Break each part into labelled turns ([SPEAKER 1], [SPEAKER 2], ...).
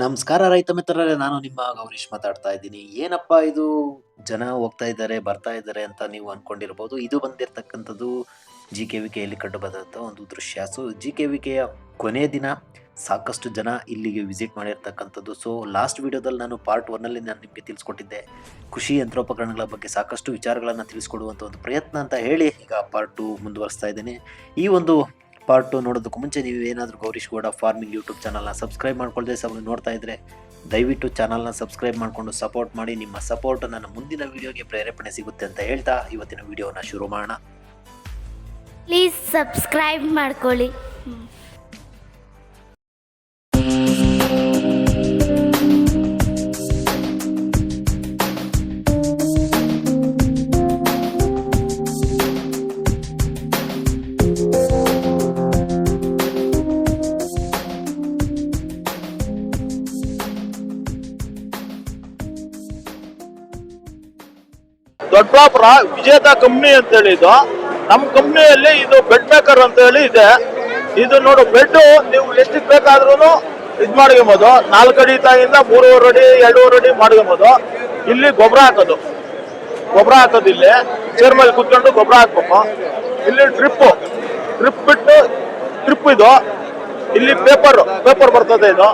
[SPEAKER 1] ನಮಸ್ಕಾರ ರೈತ ಮಿತ್ರರೇ, ನಾನು ನಿಮ್ಮ ಗೌರೀಶ್ ಮಾತಾಡ್ತಾ ಇದ್ದೀನಿ. ಏನಪ್ಪಾ ಇದು? ಜನ ಹೋಗ್ತಾ ಇದ್ದಾರೆ, ಬರ್ತಾ ಇದ್ದಾರೆ ಅಂತ ನೀವು ಅಂದ್ಕೊಂಡಿರ್ಬೋದು ಇದು ಬಂದಿರತಕ್ಕಂಥದ್ದು ಜಿ ಕೆ ವಿ ಕೆಯಲ್ಲಿ ಕಂಡು ಬಂದಂಥ ಒಂದು ದೃಶ್ಯ. ಸೊ ಜಿ ಕೆ ವಿ ಕೆಯ ಕೊನೆಯ ದಿನ ಸಾಕಷ್ಟು ಜನ ಇಲ್ಲಿಗೆ ವಿಸಿಟ್ ಮಾಡಿರ್ತಕ್ಕಂಥದ್ದು. ಸೊ ಲಾಸ್ಟ್ ವಿಡಿಯೋದಲ್ಲಿ ನಾನು ಪಾರ್ಟ್ ಒನ್ನಲ್ಲಿ ನಾನು ನಿಮಗೆ ತಿಳಿಸ್ಕೊಟ್ಟಿದ್ದೆ. ಕೃಷಿ ಯಂತ್ರೋಪಕರಣಗಳ ಬಗ್ಗೆ ಸಾಕಷ್ಟು ವಿಚಾರಗಳನ್ನು ತಿಳಿಸ್ಕೊಡುವಂಥ ಒಂದು ಪ್ರಯತ್ನ ಅಂತ ಹೇಳಿ ಈಗ ಪಾರ್ಟ್ ಟು ಮುಂದುವರಿಸ್ತಾ ಇದ್ದೇನೆ. ಈ ಒಂದು ಪಾರ್ಟ್ ಟು ನೋಡೋದಕ್ಕೂ ಮುಂಚೆ ನೀವು ಏನಾದರೂ ಗೌರೀಶ್ ಗೌಡ ಫಾರ್ಮಿಂಗ್ ಯೂಟ್ಯೂಬ್ ಚಾನಲ್ನ ಸಬ್ಸ್ಕ್ರೈಬ್ ಮಾಡ್ಕೊಳ್ಳದೆ ಸಹ ನೋಡ್ತಾ ಇದ್ದರೆ ದಯವಿಟ್ಟು ಚಾನಲ್ನ ಸಬ್ಸ್ಕ್ರೈಬ್ ಮಾಡಿಕೊಂಡು ಸಪೋರ್ಟ್ ಮಾಡಿ. ನಿಮ್ಮ ಸಪೋರ್ಟ್ ನನ್ನ ಮುಂದಿನ ವಿಡಿಯೋಗೆ ಪ್ರೇರೇಪಣೆ ಸಿಗುತ್ತೆ ಅಂತ ಹೇಳ್ತಾ ಇವತ್ತಿನ ವಿಡಿಯೋನ ಶುರು ಮಾಡೋಣ.
[SPEAKER 2] ಪ್ಲೀಸ್ ಸಬ್ಸ್ಕ್ರೈಬ್ ಮಾಡ್ಕೊಳ್ಳಿ.
[SPEAKER 3] ದೊಡ್ಡಬಳ್ಳಾಪುರ ವಿಜೇತ ಕಂಪ್ನಿ ಅಂತ ಹೇಳಿ ಇದು. ನಮ್ಮ ಕಂಪ್ನಿಯಲ್ಲಿ ಇದು ಬೆಡ್ ಮೇಕರ್ ಅಂತ ಹೇಳಿ ಇದೆ. ಇದು ನೋಡು ಬೆಡ್ ನೀವು ಎಷ್ಟಕ್ಕೆ ಬೇಕಾದ್ರೂ ಇದು ಮಾಡ್ಕೊಬೋದು. ನಾಲ್ಕು ಅಡಿ ತಾಯಿಂದ ಮೂರುವರೆ ಅಡಿ, ಎರಡೂವರೆ ಅಡಿ ಮಾಡ್ಕೊಬೋದು. ಇಲ್ಲಿ ಗೊಬ್ಬರ ಹಾಕೋದು. ಗೊಬ್ಬರ ಹಾಕೋದು ಇಲ್ಲಿ. ಚೇರ್ ಮೇಲೆ ಕುತ್ಕೊಂಡು ಗೊಬ್ಬರ ಹಾಕ್ಬೇಕು. ಇಲ್ಲಿ ಟ್ರಿಪ್ ಟ್ರಿಪ್ ಬಿಟ್ಟು ಟ್ರಿಪ್ ಇದು. ಇಲ್ಲಿ ಪೇಪರ್ ಪೇಪರ್ ಬರ್ತದೆ ಇದು.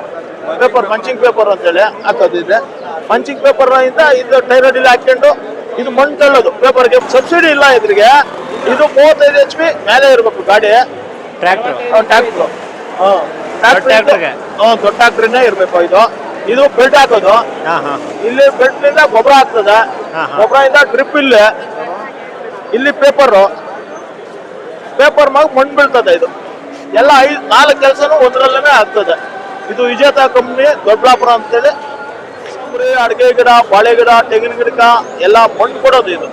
[SPEAKER 3] ಪೇಪರ್ ಮಂಚಿಂಗ್ ಪೇಪರ್ ಅಂತೇಳಿ ಹಾಕೋದು ಇದೆ. ಪಂಚಿಂಗ್ ಪೇಪರ್ ಇಂದ ಇದು ಟೈರಡಿಲಿ ಹಾಕೊಂಡು ಇದು ಮಣ್ಣು ತಳ್ಳೋದು. ಪೇಪರ್ಗೆ ಸಬ್ಸಿಡಿ ಇಲ್ಲ ಇದ್ರಿಗೆ. ಇದು ಮೂವತ್ತೈದು ಎಚ್ ಪಿ ಮೇಲೆ ಇರಬೇಕು ಗಾಡಿ.
[SPEAKER 4] Tractor
[SPEAKER 3] tractor? ದೊಡ್ಡ ಟ್ರ್ಯಾಕ್ಟರ್ನೇ ಇರಬೇಕು ಇದು. ಇದು ಬೆಲ್ಟ್ ಹಾಕೋದು. ಇಲ್ಲಿ ಬೆಲ್ಟ್ನಿಂದ ಗೊಬ್ಬರ ಆಗ್ತದೆ.
[SPEAKER 4] ಹಾ, ಹಾ.
[SPEAKER 3] ಗೊಬ್ಬರ ಇಂದ ಡ್ರಿಪ್ ಇಲ್ಲಿ. ಇಲ್ಲಿ ಪೇಪರ್ ಪೇಪರ್ ಮಗ ಮಣ್ಣು ಬೀಳ್ತದೆ ಇದು. ಎಲ್ಲ ಐದು ನಾಲ್ಕು ಕೆಲಸನೂ ಒಂದರಲ್ಲೇ ಆಗ್ತದೆ. ಇದು ವಿಜೇತ ಕಂಪ್ನಿ ದೊಡ್ಡಾಪುರ ಅಂತೇಳಿ ಸುಮ್ರಿ ಅಡಿಕೆ ಗಿಡ, ಬಾಳೆ ಗಿಡ, ತೆಂಗಿನ ಗಿಡಕ ಎಲ್ಲ ಮಣ್ಣು ಕೊಡೋದು ಇದು.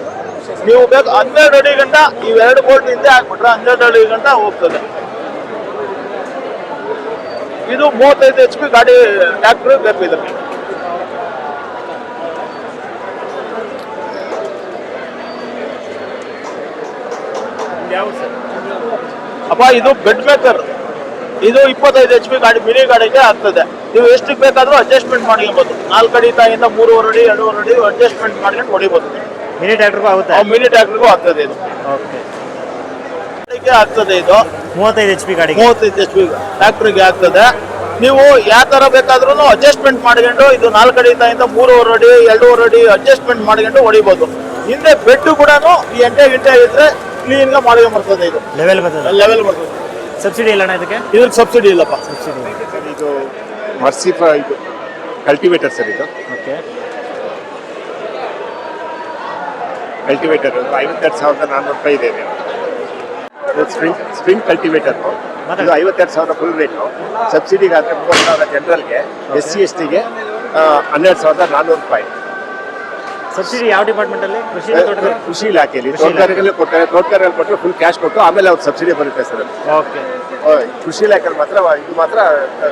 [SPEAKER 3] ನೀವು ಬೇಕು ಹನ್ನೆರಡು ಅಡಿ ಗಂಟ ಇವೆರಡು ಬೋಲ್ಟ್ ಹಿಂದೆ ಹಾಕ್ಬಿಟ್ರೆ ಹನ್ನೆರಡು ಅಡಿ ಗಂಟ ಹೋಗ್ತದೆ. ಇದು ಮೂವತ್ತೈದು ಎಚ್ ಪಿ ಗಾಡಿ ಟ್ರ್ಯಾಕ್ಟರ್ ಬೇಕು ಇದಕ್ಕೆ. ಅಪ್ಪ, ಇದು ಬೆಡ್ ಮೇಕರ್ ಇದು ಇಪ್ಪತ್ತೈದು ಎಚ್ ಪಿ ಗಾಡಿ, ಮಿನಿ ಗಾಡಿಗೆ ಆಗ್ತದೆ. ನೀವು ಎಷ್ಟಕ್ಕೆ ಬೇಕಾದರೂ ಅಡ್ಜಸ್ಟ್ಮೆಂಟ್ ಮಾಡ್ಕೊಬೋದು ನಾಲ್ಕು ಅಡಿ ತಾಯಿಂದ ಮೂರುವರೆ ಅಡಿ ಎರಡೂವರೆ ಅಡಿ ಅಡ್ಜಸ್ಟ್ಮೆಂಟ್ ಮಾಡ್ಕೊಂಡು ಹೊಡಿಬೋದು.
[SPEAKER 4] ಮಿನಿ ಟ್ಯಾಕ್ಟರ್ಗೂ ಆಗುತ್ತೆ?
[SPEAKER 3] ಆ ಮಿನಿ ಟ್ಯಾಕ್ಟರ್ಗೂ ಆಗ್ತದೆ ಇದು.
[SPEAKER 4] ಓಕೆ
[SPEAKER 3] ಗಾಡಿಗೆ ಆಗ್ತದೆ ಇದು.
[SPEAKER 4] ಮೂವತ್ತೈದು ಎಚ್ ಪಿ ಗಾಡಿಗೆ?
[SPEAKER 3] ಮೂವತ್ತೈದು ಎಚ್ ಪಿ ಟ್ರ್ಯಾಕ್ಟರ್ಗೆ ಆಗ್ತದೆ. ನೀವು ಯಾವ ತರ ಬೇಕಾದ್ರೂ ಅಡ್ಜಸ್ಟ್ಮೆಂಟ್ ಮಾಡ್ಕೊಂಡು ಇದು ನಾಲ್ಕು ಅಡಿ ತಾಯಿಂದ ಮೂರುವರೆ ಅಡಿ ಎರಡೂವರೆ ಅಡಿ ಅಡ್ಜಸ್ಟ್ಮೆಂಟ್ ಮಾಡ್ಕೊಂಡು ಹೊಡಿಬೋದು. ಹಿಂದೆ ಬೆಡ್ ಕೂಡ ಈ ಎಂಟೆ ಗಿಂಟೆ ಇದ್ರೆ ಕ್ಲೀನ್ ಮಾಡ್ಕೊಂಡು ಬರ್ತದೆ ಇದು.
[SPEAKER 4] ಲೆವೆಲ್ ಬರ್ತದೆ.
[SPEAKER 3] ಲೆವೆಲ್ ಬರ್ತದೆ.
[SPEAKER 4] ಸಬ್ಸಿಡಿ ಇಲ್ಲ ಅಣ್ಣ ಇದಕ್ಕೆ?
[SPEAKER 3] ಇದಕ್ಕೆ ಸಬ್ಸಿಡಿ ಇಲ್ಲಪ್ಪ.
[SPEAKER 4] ಸಬ್ಸಿಡಿ
[SPEAKER 5] ಇದು ಮರ್ಸಿಫ ಇದು ಕಲ್ಟಿವೇಟರ್ ಸರ್ ಇದು.
[SPEAKER 4] ಓಕೆ
[SPEAKER 5] ಕಲ್ಟಿವೇಟರ್ ಐವತ್ತೆರಡು ಸಾವಿರದ ನಾನ್ನೂರು ರೂಪಾಯಿ ಇದೆ ಇದು. ಸ್ಪ್ರಿಂಗ್ ಸ್ಪ್ರಿಂಗ್ ಕಲ್ಟಿವೇಟರ್ ಇದು ಐವತ್ತೆರಡು ಸಾವಿರ ಫುಲ್ ರೇಟು ಸಬ್ಸಿಡಿಗೆ ಆದರೆ ಮೂವತ್ತು ಸಾವಿರ ಜನರಲ್ಗೆ ಎಸ್ ಸಿ ಎಸ್ ಟಿಗೆ ಹನ್ನೆರಡು ಸಾವಿರದ ನಾನ್ನೂರು ರೂಪಾಯಿ.
[SPEAKER 4] ಸಬ್ಸಿಡಿ ಯಾವ ಡಿಪಾರ್ಟ್ಮೆಂಟ್ ಅಲ್ಲಿ ಕೃಷಿ
[SPEAKER 5] ಕೃಷಿ ಇಲಾಖೆಯಲ್ಲಿ ತೋಟಗಾರಿಕೆಯಲ್ಲಿ ಕೊಡ್ತಾರೆ ತೋಟಗಾರಿಕೆ ಕೊಟ್ಟರೆ ಫುಲ್ ಕ್ಯಾಶ್ ಕೊಟ್ಟು ಆಮೇಲೆ ಅವ್ರು ಸಬ್ಸಿಡಿ ಬರುತ್ತೆ ಸರ್
[SPEAKER 4] ಓಕೆ
[SPEAKER 5] ಕೃಷಿ ಇಲಾಖೆಯಲ್ಲಿ ಮಾತ್ರ ಇದು ಮಾತ್ರ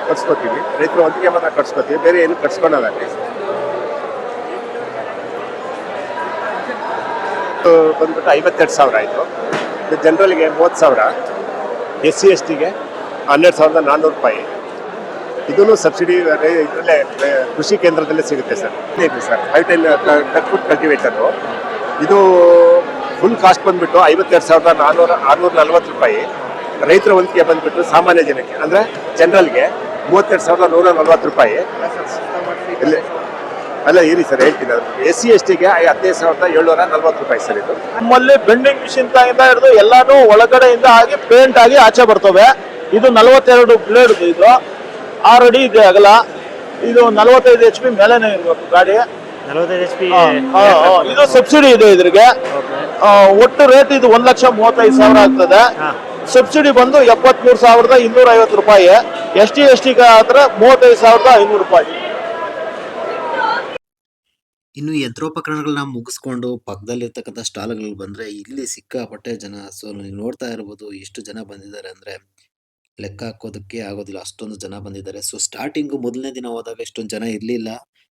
[SPEAKER 5] ಕಟ್ಸ್ಕೊತೀವಿ. ರೈತರು ಒಂದಿಗೆ ಮಾತ್ರ ಕಟ್ಸ್ಕೊತೀವಿ. ಬೇರೆ ಏನು ಕಟ್ಸ್ಕೊಳಲ್ಲ ಬಂದ್ಬಿಟ್ಟು ಐವತ್ತೆರಡು ಸಾವಿರ ಆಯಿತು. ಜನರಲ್ಗೆ ಮೂವತ್ತು ಸಾವಿರ. ಎಸ್ ಸಿ ಎಸ್ ಟಿಗೆ ಹನ್ನೆರಡು ಸಾವಿರದ ನಾನ್ನೂರು ರೂಪಾಯಿ. ಇದೂ ಸಬ್ಸಿಡಿ ಇದರಲ್ಲೇ ಕೃಷಿ ಕೇಂದ್ರದಲ್ಲೇ ಸಿಗುತ್ತೆ ಸರ್. ಇದೆ ಸರ್. ಹೈಟೆಲ್ ಟಕ್ಫುಟ್ ಕಲ್ಟಿವೇಟರು ಇದು ಫುಲ್ ಕಾಸ್ಟ್ ಬಂದ್ಬಿಟ್ಟು ಐವತ್ತೆರಡು ಸಾವಿರದ ನಾನ್ನೂರ ಆರುನೂರ ನಲ್ವತ್ತು ರೂಪಾಯಿ. ರೈತರ ವಂತಿಗೆ ಬಂದ್ಬಿಟ್ಟು ಸಾಮಾನ್ಯ ಜನಕ್ಕೆ, ಅಂದರೆ ಜನರಲ್ಗೆ ಮೂವತ್ತೆರಡು ಸಾವಿರದ ನೂರ ನಲ್ವತ್ತು ರೂಪಾಯಿ. ಇಲ್ಲಿ ಅಲ್ಲ, ಇರಿ ಸರ್, ಹೇಳ್ತೀನಿ ಎಸ್ ಸಿ, ಎಸ್ ಟಿಗೆ ಹದಿನೈದು ಸಾವಿರದ ಏಳ್ನೂರ ನಲ್ವತ್ತು ರೂಪಾಯಿ ಸರ್ ಇದು.
[SPEAKER 3] ನಮ್ಮಲ್ಲಿ ಬೆಂಡಿಂಗ್ ಮಿಷಿನ್ ತಾಯಿಂದ ಹಿಡಿದು ಎಲ್ಲಾನು ಒಳಗಡೆಯಿಂದ ಆಗಿ ಪೇಂಟ್ ಆಗಿ ಆಚೆ ಬರ್ತವೆ. ಇದು ನಲವತ್ತೆರಡು ಬ್ಲೇಡ್ ಇದು. ಆರು ಅಡಿ ಇದೆ ಅಗಲ. ಇದು ನಲವತ್ತೈದು ಎಚ್ ಪಿ ಮೇಲೆನೇ ಇರ್ಬೇಕು ಗಾಡಿ.
[SPEAKER 4] ನಲವತ್ತೈದು ಎಚ್ ಪಿ
[SPEAKER 3] ಇದು ಸಬ್ಸಿಡಿ ಇದೆ ಇದ್ರಿಗೆ. ಆ, ಒಟ್ಟು ರೇಟ್ ಇದು ಒಂದ್ ಲಕ್ಷ ಮೂವತ್ತೈದು ಸಾವಿರ ಆಗ್ತದೆ. ಸಬ್ಸಿಡಿ ಬಂದು ಎಪ್ಪತ್ಮೂರು ಸಾವಿರದ ಇನ್ನೂರ ಐವತ್ತು ರೂಪಾಯಿ. ಎಸ್ ಟಿ ಎಸ್ ಟಿ ಆದ್ರೆ ಮೂವತ್ತೈದು ಸಾವಿರದ ಐನೂರು ರೂಪಾಯಿ.
[SPEAKER 1] ಇನ್ನು ಯಂತ್ರೋಪಕರಣಗಳನ್ನ ಮುಗಿಸ್ಕೊಂಡು ಪಕ್ಕದಲ್ಲಿರ್ತಕ್ಕಂಥ ಸ್ಟಾಲ್ಗಳು ಬಂದ್ರೆ ಇಲ್ಲಿ ಸಿಕ್ಕಾಪಟ್ಟೆ ಜನ. ಸೊ ನೀವು ನೋಡ್ತಾ ಇರ್ಬೋದು ಎಷ್ಟು ಜನ ಬಂದಿದ್ದಾರೆ ಅಂದ್ರೆ ಲೆಕ್ಕ ಹಾಕೋದಕ್ಕೆ ಆಗೋದಿಲ್ಲ. ಅಷ್ಟೊಂದು ಜನ ಬಂದಿದ್ದಾರೆ. ಸೊ ಸ್ಟಾರ್ಟಿಂಗ್ ಮೊದಲನೇ ದಿನ ಹೋದಾಗ ಇಷ್ಟೊಂದು ಜನ ಇರಲಿಲ್ಲ.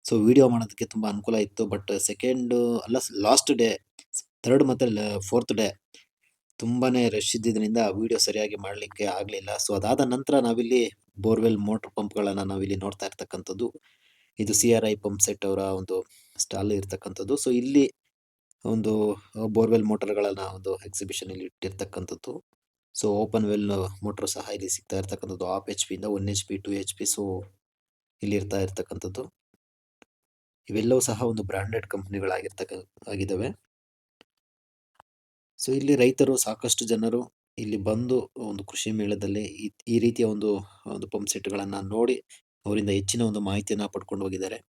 [SPEAKER 1] ಸೊ ವಿಡಿಯೋ ಮಾಡೋದಕ್ಕೆ ತುಂಬ ಅನುಕೂಲ ಇತ್ತು. ಬಟ್ ಸೆಕೆಂಡ್ ಅಲ್ಲ ಲಾಸ್ಟ್ ಡೇ ಥರ್ಡ್ ಮತ್ತು ಫೋರ್ತ್ ಡೇ ತುಂಬಾ ರಶ್ ಇದ್ದಿದ್ದರಿಂದ ವಿಡಿಯೋ ಸರಿಯಾಗಿ ಮಾಡಲಿಕ್ಕೆ ಆಗಲಿಲ್ಲ. ಸೊ ಅದಾದ ನಂತರ ನಾವಿಲ್ಲಿ ಬೋರ್ವೆಲ್ ಮೋಟ್ರ್ ಪಂಪ್ಗಳನ್ನು ನಾವಿಲ್ಲಿ ನೋಡ್ತಾ ಇರ್ತಕ್ಕಂಥದ್ದು. ಇದು C R I pump set ಅವರ ಒಂದು ಸ್ಟಾಲ್ ಇರ್ತಕ್ಕಂಥದ್ದು. ಸೊ ಇಲ್ಲಿ ಒಂದು ಬೋರ್ವೆಲ್ ಮೋಟರ್ಗಳನ್ನು ಒಂದು ಎಕ್ಸಿಬಿಷನಲ್ಲಿ ಇಟ್ಟಿರ್ತಕ್ಕಂಥದ್ದು. ಸೊ ಓಪನ್ ವೆಲ್ ಮೋಟ್ರ್ ಸಹ ಇಲ್ಲಿ ಸಿಗ್ತಾ ಇರ್ತಕ್ಕಂಥದ್ದು. ಆಫ್ ಎಚ್ ಇಂದ one H P to H P so ಇಲ್ಲಿ ಇರ್ತಾ ಇರ್ತಕ್ಕಂಥದ್ದು. ಇವೆಲ್ಲವೂ ಸಹ ಒಂದು ಬ್ರಾಂಡೆಡ್ ಕಂಪ್ನಿಗಳಾಗಿರ್ತಕ್ಕ ಆಗಿದ್ದಾವೆ. ಸೊ ಇಲ್ಲಿ ರೈತರು, ಸಾಕಷ್ಟು ಜನರು ಇಲ್ಲಿ ಬಂದು ಒಂದು ಕೃಷಿ ಮೇಳದಲ್ಲಿ ಈ ಈ ರೀತಿಯ ಒಂದು ಒಂದು ಪಂಪ್ ಸೆಟ್ಗಳನ್ನು ನೋಡಿ ಅವರಿಂದ ಹೆಚ್ಚಿನ ಒಂದು ಮಾಹಿತಿಯನ್ನ ಪಡ್ಕೊಂಡು ಹೋಗಿದ್ದಾರೆ.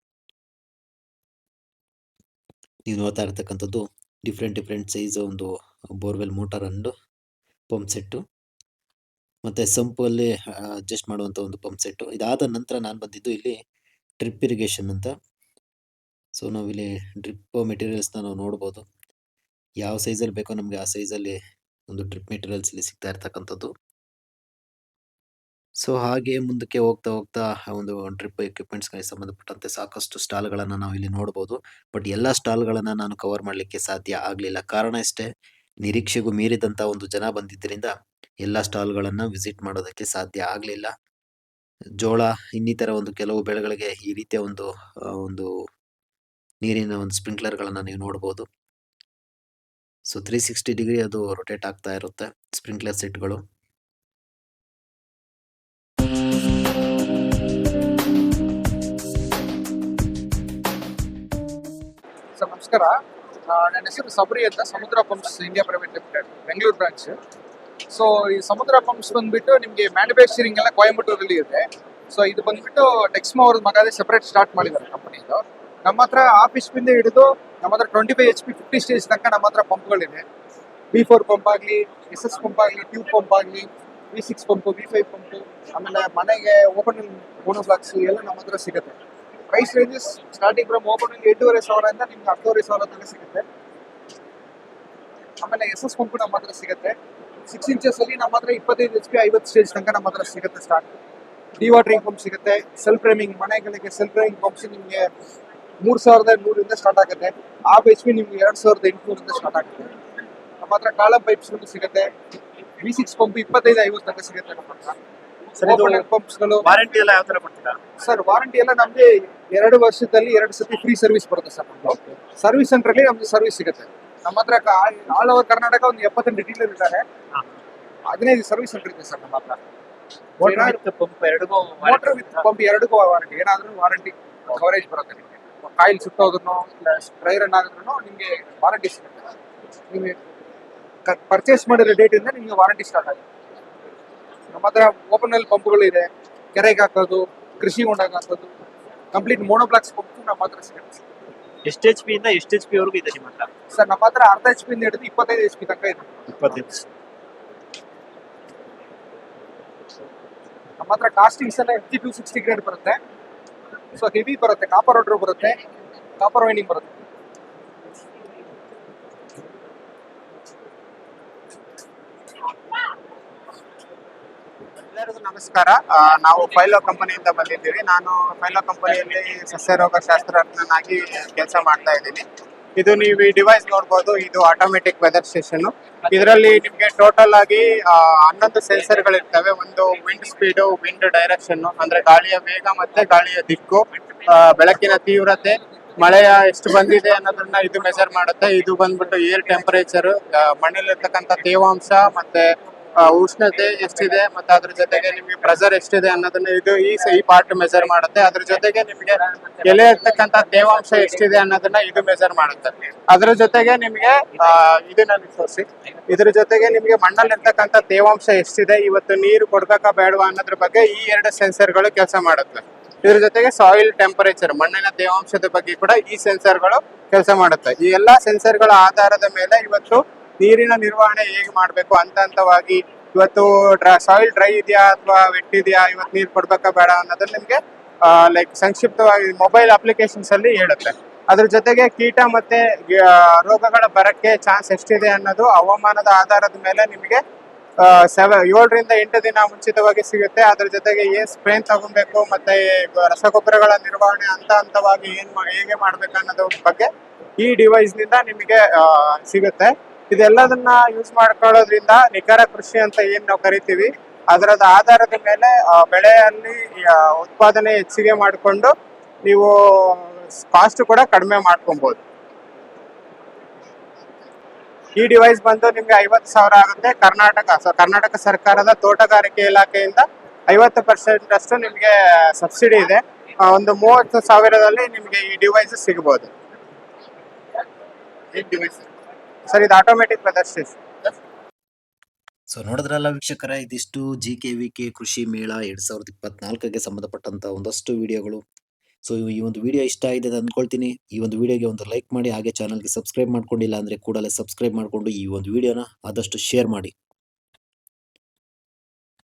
[SPEAKER 1] ನೀವು ನೋಡ್ತಾ ಇರ್ತಕ್ಕಂಥದ್ದು ಡಿಫ್ರೆಂಟ್ ಡಿಫ್ರೆಂಟ್ ಸೈಜ್ ಒಂದು borewell motor and pump set ಮತ್ತೆ ಸಂಪಲ್ಲಿ ಅಡ್ಜಸ್ಟ್ ಮಾಡುವಂಥ ಒಂದು ಪಂಪ್ ಸೆಟ್ಟು ಇದಾದ ನಂತರ ನಾನು ಬಂದಿದ್ದು ಇಲ್ಲಿ ಡ್ರಿಪ್ ಇರಿಗೇಷನ್ ಅಂತ. ಸೊ ನಾವಿಲ್ಲಿ ಡ್ರಿಪ್ ಮೆಟೀರಿಯಲ್ಸ್ನ ನಾವು ನೋಡ್ಬೋದು. ಯಾವ ಸೈಜಲ್ಲಿ ಬೇಕೋ ನಮಗೆ ಆ ಸೈಜಲ್ಲಿ ಒಂದು ಡ್ರಿಪ್ ಮೆಟೀರಿಯಲ್ಸ್ ಇಲ್ಲಿ ಸಿಗ್ತಾ ಇರ್ತಕ್ಕಂಥದ್ದು. ಸೊ ಹಾಗೆ ಮುಂದಕ್ಕೆ ಹೋಗ್ತಾ ಹೋಗ್ತಾ ಒಂದು ಡ್ರಿಪ್ ಎಕ್ವಿಪ್ಮೆಂಟ್ಸ್ಗಳಿಗೆ ಸಂಬಂಧಪಟ್ಟಂತೆ ಸಾಕಷ್ಟು ಸ್ಟಾಲ್ಗಳನ್ನು ನಾವು ಇಲ್ಲಿ ನೋಡ್ಬೋದು. ಬಟ್ ಎಲ್ಲ ಸ್ಟಾಲ್ಗಳನ್ನು ನಾನು ಕವರ್ ಮಾಡಲಿಕ್ಕೆ ಸಾಧ್ಯ ಆಗಲಿಲ್ಲ. ಕಾರಣ ಅಷ್ಟೇ ನಿರೀಕ್ಷೆಗೂ ಮೀರಿದಂಥ ಒಂದು ಜನ ಬಂದಿದ್ದರಿಂದ ಎಲ್ಲ ಸ್ಟಾಲ್ಗಳನ್ನು ವಿಸಿಟ್ ಮಾಡೋದಕ್ಕೆ ಸಾಧ್ಯ ಆಗಲಿಲ್ಲ. ಜೋಳ, ಇನ್ನಿತರ ಒಂದು ಕೆಲವು ಬೆಳೆಗಳಿಗೆ ಈ ರೀತಿಯ ಒಂದು ಒಂದು ನೀರಿನ ಒಂದು ಸ್ಪ್ರಿಂಕ್ಲರ್ಗಳನ್ನು ನೀವು ನೋಡ್ಬೋದು. ಸೊ ತ್ರೀ ಸಿಕ್ಸ್ಟಿ ಡಿಗ್ರಿ ಅದು ರೊಟೇಟ್ ಆಗ್ತಾ ಇರುತ್ತೆ ಸ್ಪ್ರಿಂಕ್ಲರ್ ಸೆಟ್ಗಳು.
[SPEAKER 6] ನಮಸ್ಕಾರ. ನನ್ನ ಹೆಸರು ಸಬರಿ ಅಂತ, Samudra pumps India private limited Bengaluru branch so ಈ ಸಮುದ್ರ ಪಂಪ್ಸ್ ಬಂದ್ಬಿಟ್ಟು ನಿಮಗೆ ಮ್ಯಾನುಫ್ಯಾಕ್ಚರಿಂಗ್ ಎಲ್ಲ ಕೊಯಂಬತ್ತೂರಲ್ಲಿ ಇದೆ. ಸೊ ಇದು ಬಂದ್ಬಿಟ್ಟು ಟೆಕ್ಸ್ಮಾ ಅವ್ರ ಮಗಾದೆ ಸೆಪರೇಟ್ ಸ್ಟಾರ್ಟ್ ಮಾಡಿದ್ದಾರೆ ಕಂಪನಿದು ನಮ್ಮ ಹತ್ರ ಆಫೀಸ್ ಬಿಂದ ಹಿಡಿದು ನಮ್ಮ ಹತ್ರ twenty five H P fifty stage ತನಕ ನಮ್ಮ ಹತ್ರ ಪಂಪ್ಗಳಿದೆ ಬಿ ಫೋರ್ ಪಂಪ್ ಆಗಲಿ ಎಸ್ ಎಸ್ ಪಂಪ್ ಆಗಲಿ ಟ್ಯೂಬ್ ಪಂಪ್ ಆಗಲಿ V six pump V five pump ಆಮೇಲೆ ಮನೆಗೆ ಓಪನ್ ಮೋನೋ ಬ್ಲಾಕ್ಸ್ ಎಲ್ಲ ನಮ್ಮ ಹತ್ರ ಸಿಗುತ್ತೆ. Price ranges starting from open ಎಂಟೂವರೆ ಸಾವಿರದಿಂದ ನಿಮ್ಗೆ ಹತ್ತುವರೆ ಸಾವಿರ ತನಕ ಸಿಗುತ್ತೆ. ಆಮೇಲೆ ಎಸ್ ಎಸ್ ಪಂಪ್ ನಮ್ಮ ಹತ್ರ ಸಿಗುತ್ತೆ. ಸಿಕ್ಸ್ ಇಂಚಸ್ ಅಲ್ಲಿ ನಮ್ಮ ಹತ್ರ ಇಪ್ಪತ್ತೈದು ಎಚ್ ಪಿ ಐವತ್ತು ಸ್ಟೇಜ್ ತನಕ ನಮ್ಮ ಹತ್ರ ಸಿಗುತ್ತೆ ಸ್ಟಾರ್ಟ್ ಡಿವಾಟರಿಂಗ್ ಪಂಪ್ ಸಿಗುತ್ತೆ. ಸೆಲ್ಫ್ ಫ್ರೇಮಿಂಗ್ ಮನೆಗಳಿಗೆ ಸೆಲ್ಫ್ ಫ್ರೇಮಿಂಗ್ ಪಂಪ್ಸ್ ನಿಮಗೆ ಮೂರು ಸಾವಿರದ ನೂರಿಂದ ಸ್ಟಾರ್ಟ್ ಆಗುತ್ತೆ. ಆಫ್ ಎಚ್ ಪಿ ನಿಮ್ಗೆ ಎರಡು ಸಾವಿರದ ಎಂಟುನೂರಿಂದ ಸ್ಟಾರ್ಟ್ ಆಗುತ್ತೆ. ನಮ್ಮ ಹತ್ರ ಕಾಲಂ ಪೈಪ್ಸ್ ಸಿಗುತ್ತೆ. ವಿ ಸಿಕ್ಸ್ ಪಂಪ್ ಇಪ್ಪತ್ತೈದು ಐವತ್ತು ತನಕ ಸಿಗುತ್ತೆ ನಮ್ಮ ಹತ್ರ. ಪಂಪ್ಸ್ಗಳು
[SPEAKER 4] ವಾರಂಟಿ ಎಲ್ಲ ಯಾವ ತರ ಕೊಡ್ತೀರಾ?
[SPEAKER 6] ಸರ್ ವಾರಂಟಿ ಎಲ್ಲ ನಮಗೆ ಎರಡು ವರ್ಷದಲ್ಲಿ ಎರಡು ಸತಿ ಫ್ರೀ ಸರ್ವಿಸ್ ಬರುತ್ತೆ ಸರ್ ನಮ್ದು. ಸರ್ವಿಸ್ ಸೆಂಟರ್ ಅಲ್ಲಿ ನಮ್ದು ಸರ್ವಿಸ್ ಸಿಗುತ್ತೆ. ನಮ್ಮ ಹತ್ರ ಆಲ್ ಓವರ್ ಕರ್ನಾಟಕ ಒಂದು ಎಪ್ಪತ್ತೆಂಟು ಡೀಲರ್ ಇದ್ದಾರೆ. ಹದಿನೈದು ಸರ್ವಿಸ್ ಸೆಂಟರ್ ಇದೆ ಸರ್ ನಮ್ಮ ಹತ್ರ.
[SPEAKER 4] ಮೋಟರ್ ವಿತ್ ಪಂಪ್ ಎರಡಿಗೂ
[SPEAKER 6] ಮೋಟರ್ ವಿತ್ ಪಂಪ್ ಎರಡಕ್ಕೂ ವಾರಂಟಿ ಏನಾದ್ರೂ ವಾರಂಟಿ ಕವರೇಜ್ ಬರುತ್ತೆ ನಿಮಗೆ. ಕಾಯಿಲ್ ಸುಟ್ಟೋದ್ರು ಡ್ರೈ ರನ್ ಆದ್ರೂ ನಿಮಗೆ ವಾರಂಟಿ ಸಿಗುತ್ತೆ. ನಿಮಗೆ ಪರ್ಚೇಸ್ ಮಾಡಿರೋ ಡೇಟಿಂದ ನಿಮಗೆ ವಾರಂಟಿ ಸ್ಟಾರ್ಟ್ ಆಗುತ್ತೆ. ನಮ್ಮ ಹತ್ರ ಓಪನ್ ವೆಲ್ ಪಂಪ್ಗಳು ಇದೆ ಕೆರೆಗೆ ಹಾಕೋದು ಕೃಷಿ ಹೊಂಡಾಗ ಹಾಕೋದು ಕಂಪ್ಲೀಟ್ ಮೋನೋಬ್ಲಾಕ್ಸ್ ಪಂಪ್ ನಮ್ಮ ಹತ್ರ ಸಿಗುತ್ತೆ.
[SPEAKER 4] ಎಷ್ಟು ಎಚ್ ಪಿ ಇಂದ ಎಷ್ಟು ಎಚ್ ಪಿ ವರೆಗೂ ಇದೆ ನಿಮ್ಮ ಹತ್ರ?
[SPEAKER 6] ಸರ್ ನಮ್ಮ ಹತ್ರ ಅರ್ಧ ಎಚ್ ಪಿ ಹಿಡಿದು ಇಪ್ಪತ್ತೈದು ಎಚ್ ಪಿ ತನಕ ಇದೆ.
[SPEAKER 4] ಇಪ್ಪತ್ತೈದು.
[SPEAKER 6] ನಮ್ಮ ಹತ್ರ ಕಾಸ್ಟಿಂಗ್ಸ್ ಎಲ್ಲ F G two sixty grade ಬರುತ್ತೆ. ಸೊ ಹೆವಿ ಬರುತ್ತೆ ಕಾಪರ್ ಆರ್ಡರ್ ಬರುತ್ತೆ ಕಾಪರ್ ವೈನಿಂಗ್ ಬರುತ್ತೆ.
[SPEAKER 7] ನಮಸ್ಕಾರ. ನಾವು ಫೈಲೋ ಕಂಪನಿಯಿಂದ ಬಂದಿದ್ದೀವಿ. ನಾನು ಫೈಲೋ ಕಂಪನಿಯಲ್ಲಿ ಸಸ್ಯರೋಗ ಶಾಸ್ತ್ರಜ್ಞನಾಗಿ ಕೆಲಸ ಮಾಡ್ತಾ ಇದ್ದೀನಿ. ಇದು ನೀವು ಈ ಡಿವೈಸ್ ನೋಡ್ಬೋದು, ಇದು ಆಟೋಮೆಟಿಕ್ ವೆದರ್ ಸ್ಟೇಷನ್ ಇದರಲ್ಲಿ ನಿಮಗೆ ಟೋಟಲ್ ಆಗಿ ಹನ್ನೊಂದು ಸೆನ್ಸರ್ಗಳು ಇರ್ತವೆ ಒಂದು ವಿಂಡ್ ಸ್ಪೀಡು ವಿಂಡ್ ಡೈರೆಕ್ಷನ್ ಅಂದ್ರೆ ಗಾಳಿಯ ವೇಗ ಮತ್ತೆ ಗಾಳಿಯ ದಿಕ್ಕು ಬೆಳಕಿನ ತೀವ್ರತೆ, ಮಳೆಯ ಎಷ್ಟು ಬಂದಿದೆ ಅನ್ನೋದನ್ನ ಇದು ಮೆಜರ್ ಮಾಡುತ್ತೆ. ಇದು ಬಂದ್ಬಿಟ್ಟು ಏರ್ ಟೆಂಪರೇಚರ್ ಮಣ್ಣಲ್ಲಿರ್ತಕ್ಕಂಥ ತೇವಾಂಶ ಮತ್ತೆ ಉಷ್ಣತೆ ಎಷ್ಟಿದೆ ಮತ್ತೆ ಅದ್ರ ಜೊತೆಗೆ ನಿಮಗೆ ಪ್ರೆಷರ್ ಎಷ್ಟಿದೆ ಅನ್ನೋದನ್ನ ಇದು ಈ ಈ ಪಾರ್ಟ್ ಮೆಜರ್ ಮಾಡುತ್ತೆ. ಅದ್ರ ಜೊತೆಗೆ ನಿಮಗೆ ಎಲೆ ಇರ್ತಕ್ಕಂತ ತೇವಾಂಶ ಎಷ್ಟಿದೆ ಅನ್ನೋದನ್ನ ಇದು ಮೆಜರ್ ಮಾಡುತ್ತೆ. ಅದ್ರ ಜೊತೆಗೆ ನಿಮಗೆ ಆ, ಇದನ್ನ ತೋರಿಸಿ ಇದ್ರ ಜೊತೆಗೆ ನಿಮಗೆ ಮಣ್ಣಲ್ಲಿರ್ತಕ್ಕಂಥ ತೇವಾಂಶ ಎಷ್ಟಿದೆ ಇವತ್ತು ನೀರು ಕೊಡ್ಬೇಕ ಬೇಡವಾ ಅನ್ನೋದ್ರ ಬಗ್ಗೆ ಈ ಎರಡು ಸೆನ್ಸರ್ಗಳು ಕೆಲಸ ಮಾಡುತ್ತೆ. ಇದ್ರ ಜೊತೆಗೆ ಸಾಯಿಲ್ ಟೆಂಪರೇಚರ್ ಮಣ್ಣಿನ ತೇವಾಂಶದ ಬಗ್ಗೆ ಕೂಡ ಈ ಸೆನ್ಸರ್ಗಳು ಕೆಲಸ ಮಾಡುತ್ತೆ. ಈ ಎಲ್ಲಾ ಸೆನ್ಸರ್ಗಳ ಆಧಾರದ ಮೇಲೆ ಇವತ್ತು ನೀರಿನ ನಿರ್ವಹಣೆ ಹೇಗೆ ಮಾಡಬೇಕು ಹಂತ ಹಂತವಾಗಿ ಇವತ್ತು ಸಾಯಿಲ್ ಡ್ರೈ ಇದೆಯಾ ಅಥವಾ ವೆಟ್ಟಿದೆಯಾ ಇವತ್ತು ನೀರು ಕೊಡ್ಬೇಕಾ ಬೇಡ ಅನ್ನೋದನ್ನ ನಿಮಗೆ ಲೈಕ್ ಸಂಕ್ಷಿಪ್ತವಾಗಿ ಮೊಬೈಲ್ ಅಪ್ಲಿಕೇಶನ್ಸ್ ಅಲ್ಲಿ ಹೇಳುತ್ತೆ. ಅದ್ರ ಜೊತೆಗೆ ಕೀಟ ಮತ್ತೆ ರೋಗಗಳ ಬರಕ್ಕೆ ಚಾನ್ಸ್ ಎಷ್ಟಿದೆ ಅನ್ನೋದು ಹವಾಮಾನದ ಆಧಾರದ ಮೇಲೆ ನಿಮಗೆ ಸೆವ ಏಳರಿಂದ ಎಂಟು ದಿನ ಮುಂಚಿತವಾಗಿ ಸಿಗುತ್ತೆ. ಅದ್ರ ಜೊತೆಗೆ ಏನ್ ಸ್ಪ್ರೇನ್ ತಗೊಬೇಕು ಮತ್ತೆ ರಸಗೊಬ್ಬರಗಳ ನಿರ್ವಹಣೆ ಹಂತ ಹಂತವಾಗಿ ಏನ್ ಹೇಗೆ ಮಾಡ್ಬೇಕು ಅನ್ನೋದ್ರ ಬಗ್ಗೆ ಈ ಡಿವೈಸ್ನಿಂದ ನಿಮಗೆ ಸಿಗುತ್ತೆ. ಇದೆಲ್ಲದನ್ನ ಯೂಸ್ ಮಾಡ್ಕೊಳ್ಳೋದ್ರಿಂದ ನಿಖರ ಕೃಷಿ ಅಂತ ಏನ್ ನಾವು ಕರಿತೀವಿ, ಅದರದ ಆಧಾರದ ಮೇಲೆ ಬೆಳೆಯಲ್ಲಿ ಉತ್ಪಾದನೆ ಹೆಚ್ಚಿಗೆ ಮಾಡಿಕೊಂಡು ನೀವು ಕಾಸ್ಟ್ ಕೂಡ ಕಡಿಮೆ ಮಾಡ್ಕೊಬಹುದು ಈ ಡಿವೈಸ್ ಬಂದು ನಿಮ್ಗೆ ಐವತ್ತು ಸಾವಿರ ಆಗುತ್ತೆ. ಕರ್ನಾಟಕ ಕರ್ನಾಟಕ ಸರ್ಕಾರದ ತೋಟಗಾರಿಕೆ ಇಲಾಖೆಯಿಂದ ಐವತ್ತು ಪರ್ಸೆಂಟ್ ಅಷ್ಟು ನಿಮಗೆ ಸಬ್ಸಿಡಿ ಇದೆ. ಒಂದು ಮೂವತ್ತು ಸಾವಿರದಲ್ಲಿ ನಿಮಗೆ ಈ ಡಿವೈಸ್ ಸಿಗಬಹುದು ಸರ್ ಇದು ಆಟೋಮೆಟಿಕ್ ವೆದರ್
[SPEAKER 1] ಸೊ ನೋಡಿದ್ರಲ್ಲ ವೀಕ್ಷಕರ, ಇದಿಷ್ಟು ಜಿ ಕೆ ವಿ ಕೆ ಕೃಷಿ ಮೇಳ ಎರಡ್ ಸಾವಿರದ ಇಪ್ಪತ್ನಾಲ್ಕಕ್ಕೆ ಸಂಬಂಧಪಟ್ಟಂತ ಒಂದಷ್ಟು ವಿಡಿಯೋಗಳು. ಸೊ ಈ ಒಂದು ವಿಡಿಯೋ ಇಷ್ಟ ಆಗಿದೆ ಅಂತ ಅಂದ್ಕೊಳ್ತೀನಿ. ಈ ಒಂದು ವಿಡಿಯೋಗೆ ಒಂದು ಲೈಕ್ ಮಾಡಿ, ಹಾಗೆ ಚಾನಲ್ಗೆ ಸಬ್ಸ್ಕ್ರೈಬ್ ಮಾಡ್ಕೊಂಡಿಲ್ಲ ಅಂದ್ರೆ ಕೂಡಲೇ ಸಬ್ಸ್ಕ್ರೈಬ್ ಮಾಡಿಕೊಂಡು ಈ ಒಂದು ವಿಡಿಯೋನ ಆದಷ್ಟು ಶೇರ್ ಮಾಡಿ.